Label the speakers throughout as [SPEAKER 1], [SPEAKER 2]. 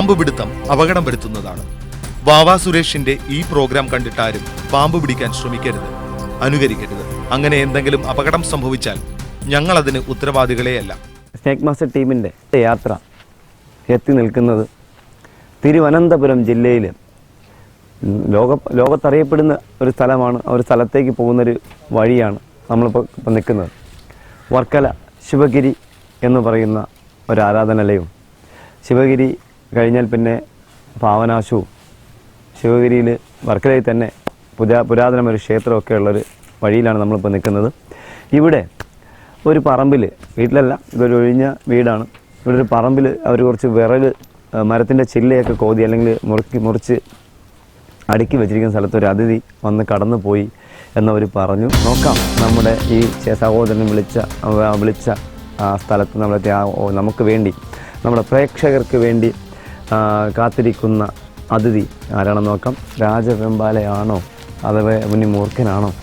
[SPEAKER 1] പാമ്പ് പിടുത്തം അപകടം വരുത്തുന്നതാണ് വാവാ സുരേഷിന്റെ ഈ പ്രോഗ്രാം കണ്ടിട്ടാരും പാമ്പ് പിടിക്കാൻ ശ്രമിക്കരുത് അനുകരിക്കരുത്. അങ്ങനെ എന്തെങ്കിലും അപകടം സംഭവിച്ചാൽ ഞങ്ങൾ അതിന് ഉത്തരവാദികളെയല്ല.
[SPEAKER 2] സ്നേക് മാസ്റ്റർ ടീമിന്റെ യാത്ര എത്തി നിൽക്കുന്നത് തിരുവനന്തപുരം ജില്ലയിൽ ലോക ലോകത്തറിയപ്പെടുന്ന ഒരു സ്ഥലമാണ് ഒരു സ്ഥലത്തേക്ക് പോകുന്നൊരു വഴിയാണ് നമ്മളിപ്പോൾ ഇപ്പം നിൽക്കുന്നത്. വർക്കല ശിവഗിരി എന്ന് പറയുന്ന ഒരു ആരാധനാലയവും ശിവഗിരി കഴിഞ്ഞാൽ പിന്നെ പാവനാശവും ശിവഗിരിയിൽ വർക്കലയിൽ തന്നെ പുരാ പുരാതനമായ ഒരു ക്ഷേത്രമൊക്കെ ഉള്ളൊരു വഴിയിലാണ് നമ്മളിപ്പോൾ നിൽക്കുന്നത്. ഇവിടെ ഒരു പറമ്പിൽ വീട്ടിലല്ല ഇതൊരു ഒഴിഞ്ഞ വീടാണ്. ഇവിടെ ഒരു പറമ്പിൽ അവർ കുറച്ച് വിറക് മരത്തിന്റെ ചില്ലയൊക്കെ കോതി അല്ലെങ്കിൽ മുറുക്കി മുറിച്ച് അടുക്കി വെച്ചിരിക്കുന്ന സ്ഥലത്ത് ഒരു അതിഥി വന്ന് കടന്നു പോയി എന്നവർ പറഞ്ഞു. നോക്കാം നമ്മുടെ ഈ സഹോദരൻ വിളിച്ച വിളിച്ച ആ സ്ഥലത്ത് നമ്മളെ ആ- നമുക്ക് വേണ്ടി നമ്മുടെ പ്രേക്ഷകർക്ക് വേണ്ടി കാത്തിരിക്കുന്ന അതിഥി ആരാണെന്ന് നോക്കാം. രാജവെമ്പാലയാണോ? അഥവാ മുനി മൂർഖനാണോ?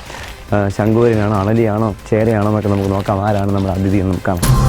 [SPEAKER 2] ശങ്കൂരനാണോ അണലിയാണോ? ചേരയാണോ എന്നൊക്കെ നമുക്ക് നോക്കാം. ആരാണ് നമ്മുടെ അതിഥി എന്ന് നമുക്ക് കാണാം.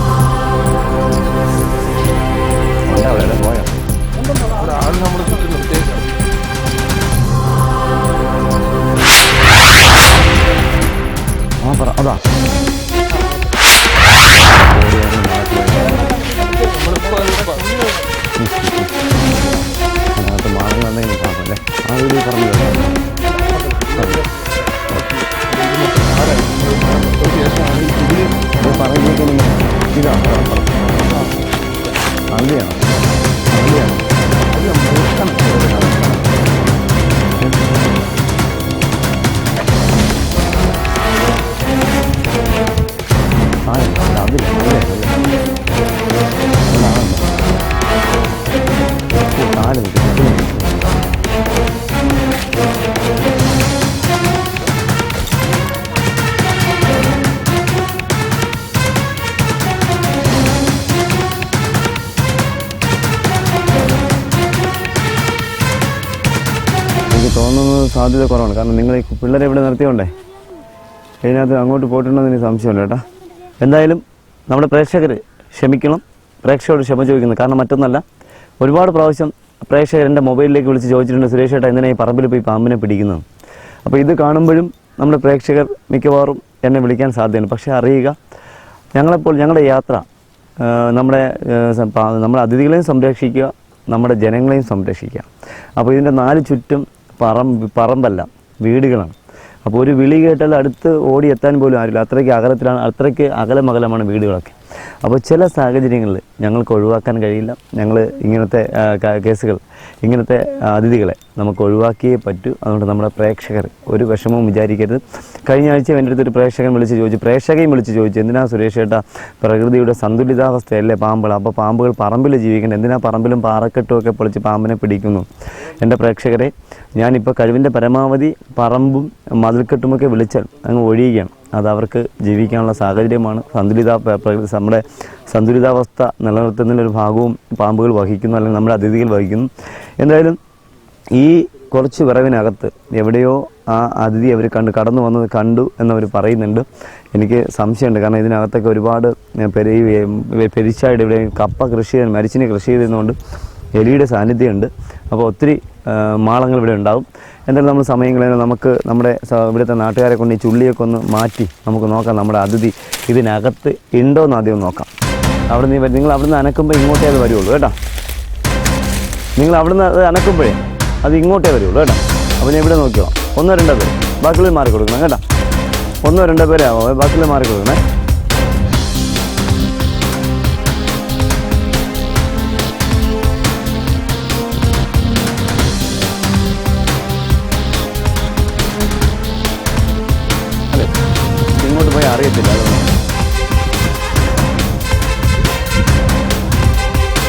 [SPEAKER 2] ഇതാണ് അതിയാണ് തോന്നുന്നത് സാധ്യത കുറവാണ്. കാരണം നിങ്ങൾ ഈ പിള്ളേരെ ഇവിടെ നിർത്തിയോണ്ടേ. ഇതിനകത്ത് അങ്ങോട്ട് പോയിട്ടുണ്ടെന്ന് എനിക്ക് സംശയമില്ല കേട്ടാ. എന്തായാലും നമ്മുടെ പ്രേക്ഷകർ ക്ഷമിക്കണം. പ്രേക്ഷകരോട് ക്ഷമ ചോദിക്കുന്നു. കാരണം മറ്റൊന്നല്ല ഒരുപാട് പ്രാവശ്യം പ്രേക്ഷകർ എന്റെ മൊബൈലിലേക്ക് വിളിച്ച് ചോദിച്ചിട്ടുണ്ട് സുരേഷ് ഏട്ടാ എന്തിനാ ഈ പറമ്പിൽ പോയി പാമ്പിനെ പിടിക്കുന്നത് അപ്പോൾ ഇത് കാണുമ്പോഴും നമ്മുടെ പ്രേക്ഷകർ മിക്കവാറും എന്നെ വിളിക്കാൻ സാധ്യതയുണ്ട്. പക്ഷേ അറിയുക ഞങ്ങളെപ്പോൾ ഞങ്ങളുടെ യാത്ര നമ്മുടെ നമ്മുടെ അതിഥികളെയും സംരക്ഷിക്കുക നമ്മുടെ ജനങ്ങളെയും സംരക്ഷിക്കുക. അപ്പോൾ ഇതിന്റെ നാല് ചുറ്റും പറമ്പ് പറമ്പല്ല വീടുകളാണ്. അപ്പോൾ ഒരു വിളി കേട്ടാൽ അടുത്ത് ഓടി എത്താൻ പോലും ആരില്ല അത്രയ്ക്ക് അകലത്തിലാണ് അത്രയ്ക്ക് അകലമകലമാണ് വീടുകളൊക്കെ. അപ്പോൾ ചില സാഹചര്യങ്ങളിൽ ഞങ്ങൾക്ക് ഒഴിവാക്കാൻ കഴിയില്ല. ഞങ്ങൾ ഇങ്ങനത്തെ കേസുകൾ ഇങ്ങനത്തെ അതിഥികളെ നമുക്ക് ഒഴിവാക്കിയേ പറ്റൂ. അതുകൊണ്ട് നമ്മുടെ പ്രേക്ഷകർ ഒരു വിഷമവും വിചാരിക്കരുത്. കഴിഞ്ഞ ആഴ്ച എന്റെ അടുത്തൊരു പ്രേക്ഷകൻ വിളിച്ച് ചോദിച്ചു പ്രേക്ഷകയും വിളിച്ച് ചോദിച്ചു എന്തിനാ സുരേഷ് ഏട്ടാ പ്രകൃതിയുടെ സന്തുലിതാവസ്ഥയല്ലേ പാമ്പുകൾ? അപ്പോൾ പാമ്പുകൾ പറമ്പിൽ ജീവിക്കണം എന്തിനാ പറമ്പിലും പാറക്കെട്ടും ഒക്കെ പൊളിച്ച് പാമ്പിനെ പിടിക്കുന്നു? എന്റെ പ്രേക്ഷകരെ ഞാനിപ്പോൾ കഴിവിന്റെ പരമാവധി പറമ്പും മതിൽക്കെട്ടുമൊക്കെ വിളിച്ചാൽ അങ്ങ് ഒഴിയുകയാണ്. അത് അവർക്ക് ജീവിക്കാനുള്ള സാഹചര്യമാണ്. സന്തുലിത നമ്മുടെ സന്തുലിതാവസ്ഥ നിലനിർത്തുന്നതിലൊരു ഭാഗവും പാമ്പുകൾ വഹിക്കുന്നു അല്ലെങ്കിൽ നമ്മുടെ അതിഥികൾ വഹിക്കുന്നു. എന്തായാലും ഈ കുറച്ച് വിറവിനകത്ത് എവിടെയോ ആ അതിഥി അവർ കണ്ട് കടന്നു വന്നത് കണ്ടു എന്നവർ പറയുന്നുണ്ട്. എനിക്ക് സംശയമുണ്ട്. കാരണം ഇതിനകത്തൊക്കെ ഒരുപാട് പെരി പെരിച്ചായിട്ട് ഇവിടെ കപ്പ കൃഷി ചെയ്ത് മരിച്ചിനെ കൃഷി ചെയ്തിരുന്നതുകൊണ്ട് എലിയുടെ സാന്നിധ്യമുണ്ട്. അപ്പോൾ ഒത്തിരി മാളങ്ങൾ ഇവിടെ ഉണ്ടാവും. എന്തായാലും നമ്മൾ സമയം കളയുന്നത് നമുക്ക് നമ്മുടെ ഇവിടുത്തെ നാട്ടുകാരെ കൊണ്ട് ഈ ചുള്ളിയൊക്കെ ഒന്ന് മാറ്റി നമുക്ക് നോക്കാം നമ്മുടെ അതിഥി ഇതിനകത്ത് ഉണ്ടോ എന്ന് ആദ്യം നോക്കാം. അവിടെ നിന്ന് നിങ്ങൾ അവിടെ നിന്ന് അനക്കുമ്പോൾ ഇങ്ങോട്ടേ അത് വരുള്ളൂ കേട്ടോ. നിങ്ങൾ അവിടുന്ന് അത് അനക്കുമ്പോഴേ അത് ഇങ്ങോട്ടേ വരുള്ളൂ കേട്ടോ. അപ്പോൾ ഞാൻ ഇവിടെ നോക്കിയോ ഒന്നോ രണ്ടോ പേര്. ബാക്കിൽ മാറി കൊടുക്കണം കേട്ടോ. ഒന്നോ രണ്ടോ പേരാവോ? ബാക്കിൽ മാറി കൊടുക്കണേ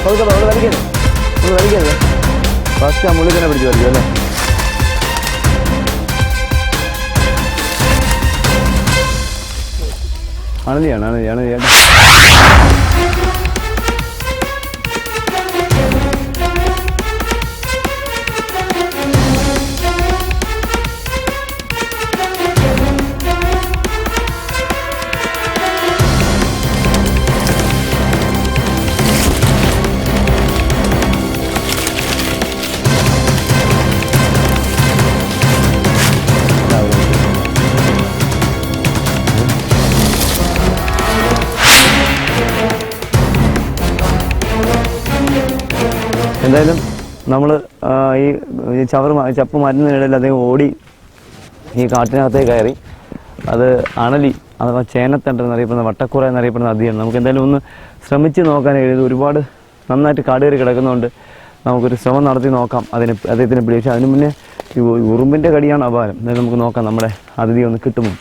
[SPEAKER 2] കൊടുക്കട്ടോ അവിടെ വലിക്കരുത് ഒന്ന് വലിക്കരുത് ഫസ്റ്റ് ആ മുള്ളി തന്നെ പിടിച്ച് വലിക്കും അല്ലേ? അണലിയാണ് അണലി അണലിയാണ് എന്തായാലും നമ്മൾ ഈ ചവർ ചപ്പ് മരുന്നിനിടയിൽ അദ്ദേഹം ഓടി ഈ കാട്ടിനകത്തേക്ക് കയറി. അത് അണലി അഥവാ ചേനത്തണ്ട് എന്നറിയപ്പെടുന്ന വട്ടക്കുറ എന്നറിയപ്പെടുന്ന നദിയാണ് നമുക്ക് എന്തായാലും ഒന്ന് ശ്രമിച്ച് നോക്കാൻ കഴിയുന്നത് ഒരുപാട് നന്നായിട്ട് കാട് കയറി കിടക്കുന്നതുകൊണ്ട് നമുക്കൊരു ശ്രമം നടത്തി നോക്കാം. അതിന് അദ്ദേഹത്തിന് പിടിച്ച് അതിന് മുന്നേ ഈ ഉറുമ്പിന്റെ കടിയാണ് അപാരം. എന്തായാലും നമുക്ക് നോക്കാം നമ്മുടെ അതിഥി ഒന്ന് കിട്ടുമോ?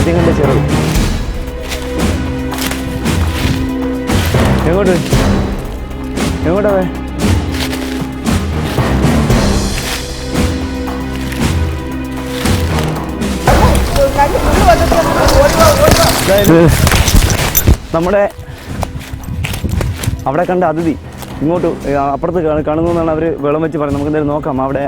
[SPEAKER 2] ഇതിങ്ങളുടെ ചെറുത്? എങ്ങോട്ട് എങ്ങോട്ടാ നമ്മുടെ അവിടെ കണ്ട അതിഥി ഇങ്ങോട്ട് അപ്പുറത്ത് കാണ- കാണുന്നു എന്നാണ് അവർ വെള്ളം വെച്ച് പറയുന്നത്. നമുക്ക് എന്തായാലും നോക്കാം. അവിടെ